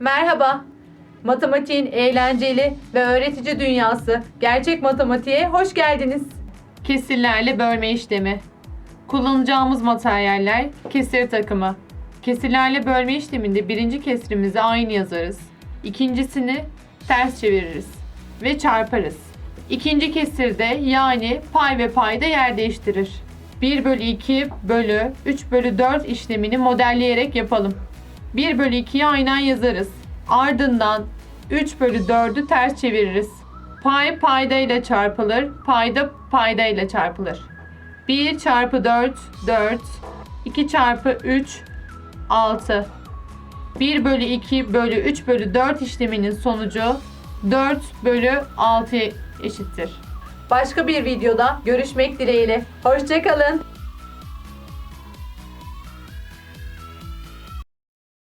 Merhaba. Matematiğin eğlenceli ve öğretici dünyası gerçek matematiğe hoş geldiniz. Kesirlerle bölme işlemi. Kullanacağımız materyaller kesir takımı. Kesirlerle bölme işleminde birinci kesrimizi aynı yazarız. İkincisini ters çeviririz ve çarparız. İkinci kesirde yani pay ve payda yer değiştirir. 1 bölü 2 bölü 3 bölü 4 işlemini modelleyerek yapalım. 1 bölü 2'yi aynen yazarız. Ardından 3 bölü 4'ü ters çeviririz. Pay payda ile çarpılır, payda payda ile çarpılır. 1 çarpı 4, 4. 2 çarpı 3, 6. 1 bölü 2 bölü 3 bölü 4 işleminin sonucu 4 bölü 6 eşittir. Başka bir videoda görüşmek dileğiyle. Hoşçakalın.